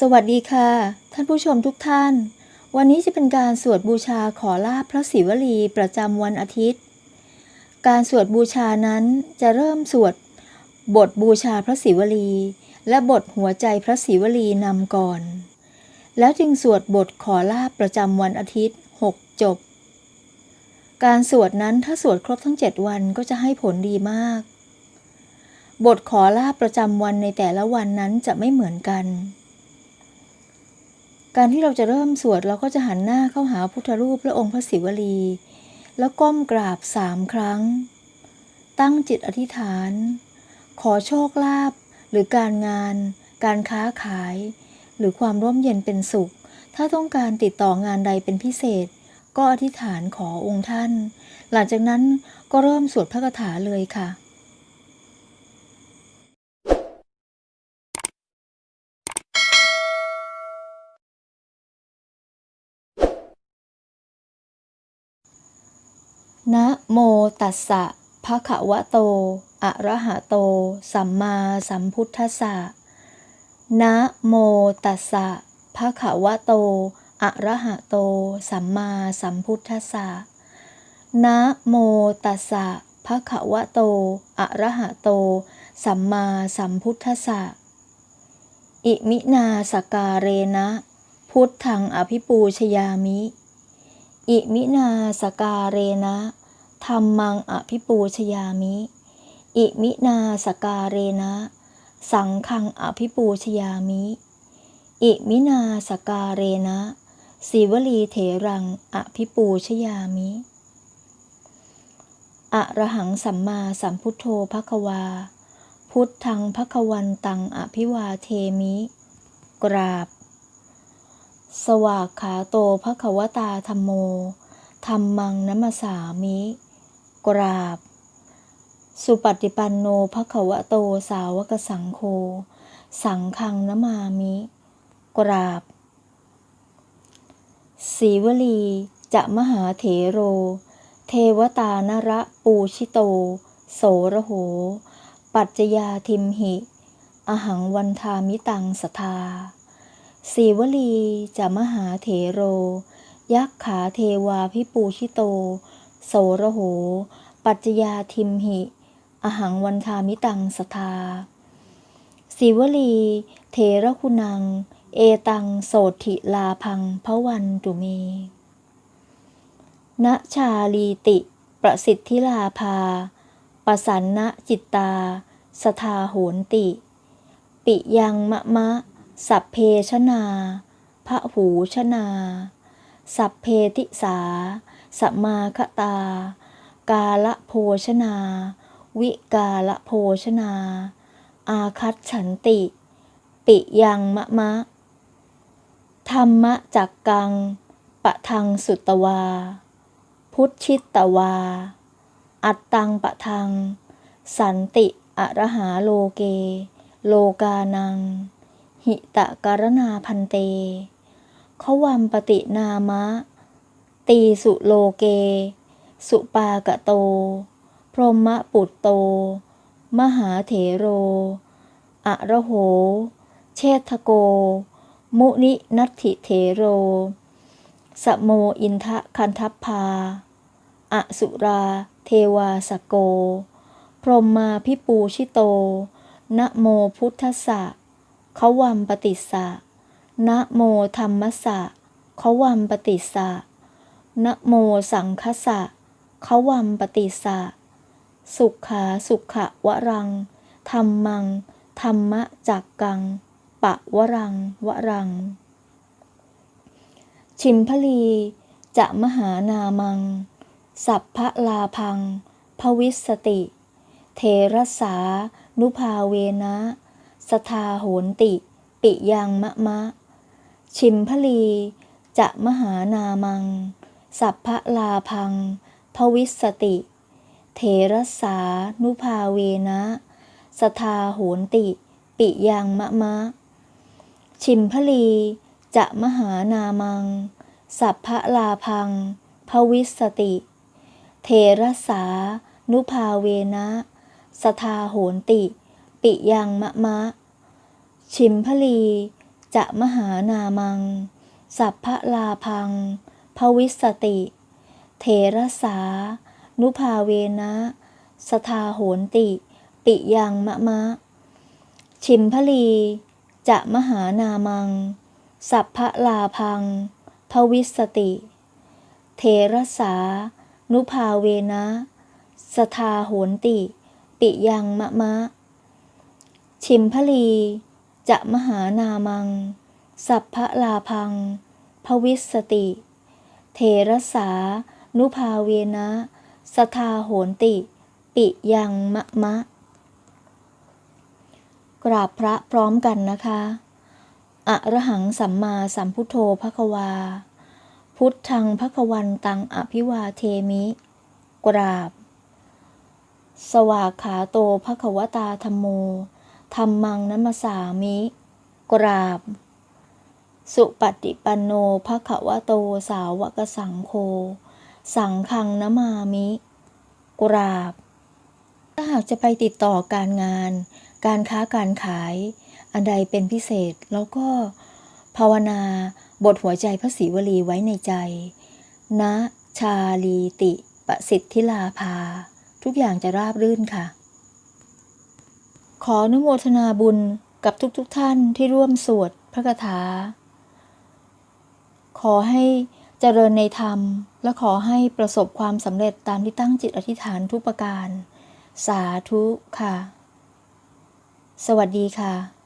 สวัสดีค่ะ ท่านผู้ชมทุกท่าน วันนี้จะเป็นการสวดบูชาขอลาบพระศิวลีประจำวันอาทิตย์ การสวดบูชานั้นจะเริ่มสวดบทบูชาพระศิวลี และบทหัวใจพระศิวลีนำก่อน แล้วจึงสวดบทขอลาบประจำวันอาทิตย์ 6 จบ การสวดนั้นถ้าสวดครบทั้ง 7 วันก็จะให้ผลดีมาก บทขอลาบประจำวันในแต่ละวันนั้นจะไม่เหมือนกัน การที่เราจะเริ่มสวดเราก็จะหันหน้าเข้าหาพุทธรูปพระองค์พระศิวลี แล้วก้มกราบสามครั้ง ตั้งจิตอธิษฐาน ขอโชคลาภหรือการงาน การค้าขาย หรือความร่มเย็นเป็นสุข ถ้าต้องการติดต่องานใดเป็นพิเศษ ก็อธิษฐานขอองค์ท่าน หลังจากนั้นก็เริ่มสวดพระคาถาเลยค่ะ นะโมตัสสะภะคะวะโต อะระหะโต สัมมาสัมพุทธัสสะ นะโมตัสสะภะคะวะโต อะระหะโต สัมมาสัมพุทธัสสะ นะโมตัสสะภะคะวะโต อะระหะโต สัมมาสัมพุทธัสสะ อิมินาสการเรนะ พุทธังอภิปูชยามิ อิมินาสการเรนะธรรมังอภิปูชยามิ อิมินาสการเรนะ สังฆังอภิปูชยามิ อิมินาสการเรนะศิวลีเถรังอภิปูชยามิ อระหังสัมมาสัมพุทโธภควา พุทธังภควันตังอภิวาเทมิ กราบ สวากขาโตภควตาธรรมโมธรรมังนัมสสามิ กราบ สุปฏิปันโนภควโตสาวกสังโฆ สังฆังนมามิ กราบ สีวลีจะมหาเถโร เทวตานระปูชิโต โสระโห ปัจจยาทิมหิ อหังวันทามิตังสทา สีวลีจะมหาเถโร ยักขาเทวาพิปูชิโต โสระโห ปัจจยาทิมหิ อหังวันทามิตังสทาสีวลี เทระคุณัง เอตังโสถิลาพังพระวันตุเมณชาลีติ ประสิทธิลาภา ปสันนะจิตตา สทาโหนติ ปิยังมะมะ สัพเพชนาพระหูชนา สัพเพติสา สมาคตา กาละโภชนา วิกาละโภชนา อาคัตฉันติ ปิยังมะมะ ธรรมะจักกัง ปะทังสุตวา พุทชิตตวา อัตตังปะทัง สันติอรหาโลเก โลกานัง หิตะการนาพันเตขวัมปตินามะ ตีสุโลเก สุปากะโต พรหมปุตโต มหาเถโร อะระโห เชษฐโก มุนินัตถิเถโร สโมอินทะคันทัพพา อสุราเทวาสโก พรหมาพิปูชิโต นะโมพุทธสะ ขวัมปฏิสะนะโมธรรมสะขวัมปฏิสะนะโมสังคสะขวัมปฏิสสะสุขาสุขะวรังธรรมัง ธรรมะจักกัง ปะวรัง วรัง ชิมพลีจะมหานามัง สัพพะลาพัง ภวิสติ เทรสานุภาเวนะ สทาโหนติ ปิยังมะมะ ชิมพลี จะมหานามัง สัพพะลาพังภวิสติ เทรสานุภาเวนะ สทาโหนติ ปิยังมะมะ ชิมพลี จะมหานามัง สัพพะลาพังภวิสติ เทรสานุภาเวนะ สทาโหนติ ปิยังมะมะ ชิมพลี จะมหานามัง สัพพลาพัง ภวิสติเถระสา นุภาเวนะ สทาโหนติ ปิยังมะมะ ชิมพลี จะมหานามัง สัพพลาพัง ภวิสติ เทระสา นุภาเวนะ สทาโหนติ ปิยังมะมะ ชิมพลี จะมหานามัง สัพพลาพัง ภวิสติ เทระสา นุภาเวนะ สทาโหนติ ปิยังมะมะ กราบพระพร้อมกันนะคะอะระหังสัมมาสัมพุทโธภควา พุทธังภควันตังอภิวาเทมิ กราบ สวากขาโตภควตาธรรมโม ธรรมังนัมสามิ กราบ สุปฏิปันโนภควโตสาวกสังโฆสังฆังนมามิ กราบ ถ้าหากจะไปติดต่อการงาน การค้าการขาย อันใดเป็นพิเศษแล้วก็ภาวนาบทหัวใจพระศรีวลีไว้ในใจ นะ ชาลีติประสิทธิลาภา ทุกอย่างจะราบรื่นค่ะ ขออนุโมทนาบุญกับทุกๆทท่านที่ร่วมสวดพระคาถา ขอให้เจริญในธรรม และขอให้ประสบความสำเร็จตามที่ตั้งจิตอธิษฐานทุกประการ สาธุค่ะ สวัสดีค่ะ